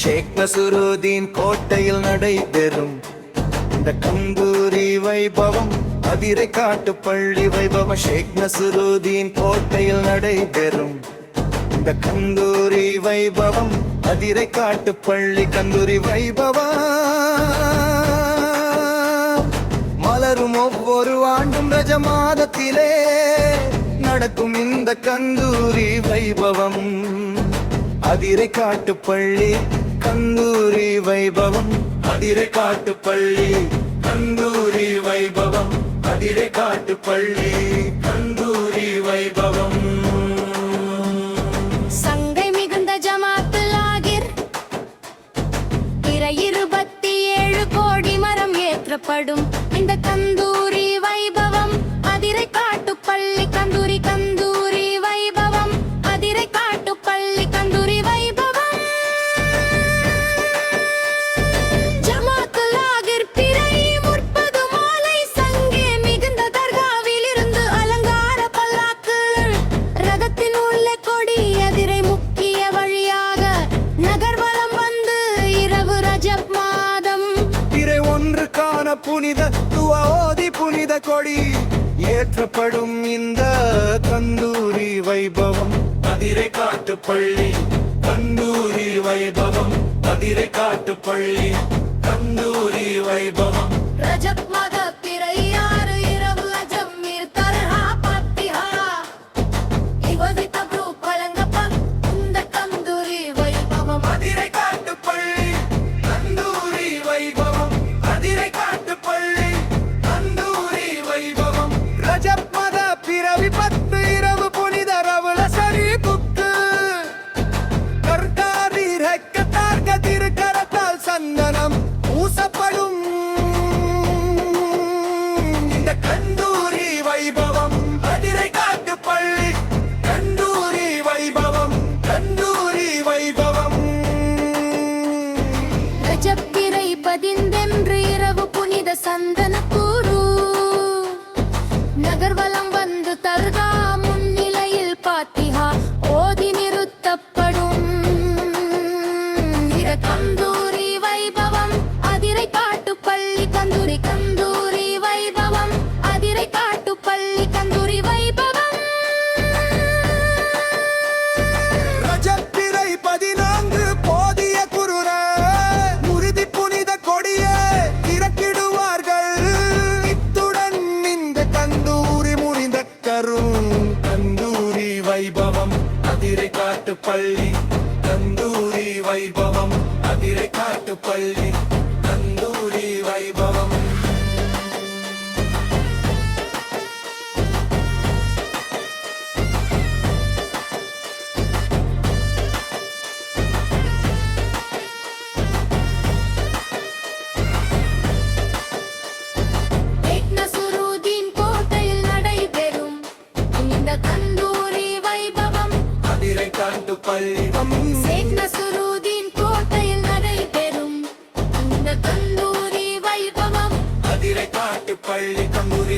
ஷேக் நசுருதீன் கோட்டையில் நடைபெறும். இந்த கந்தூரி வைபவம் அதிரை காட்டு பள்ளி வைபவம் ஷேக் நசுருதீன் கோட்டையில் நடைபெறும். இந்த கந்தூரி வைபவம் அதிரை காட்டு பள்ளி கந்தூரி வைபவம். மலரும் ஒவ்வொரு ஆண்டும் ரஜ மாதத்திலே நடக்கும் இந்த கந்தூரி வைபவம். அதிரை காட்டு பள்ளி கந்தூரி வைபவம். அதிரை காட்டு பள்ளி. கந்தூரி வைபவம். அதிரை காட்டு பள்ளி. கந்தூரி வைபவம். சங்கை மிகுந்த ஜமாத்துல் ஆகிர். இறை இருபத்தி ஏழு கோடி மரம் ஏற்றப்படும். இந்த கந்தூரி புனித துவ ஓதி புனித கொடி. ஏற்றப்படும் இந்த கந்தூரி வைபவம். அதிரை காட்டு பள்ளி கந்தூரி வைபவம். அதிரை காட்டு பள்ளி கந்தூரி வைபவம். ரஜப் மத பதிந்தென்று இரவு புனித சந்தன கூறு நகர்வலம் வந்து தர்கா முன்னிலையில் பாத்திஹா ஓதி நிறுத்தப்படும். இர அதிரை காட்டு பள்ளி கந்தூரி வைபவம் கந்தூரி வைபவம். அதிரை காட்டு பள்ளி இந்த கந்தூரி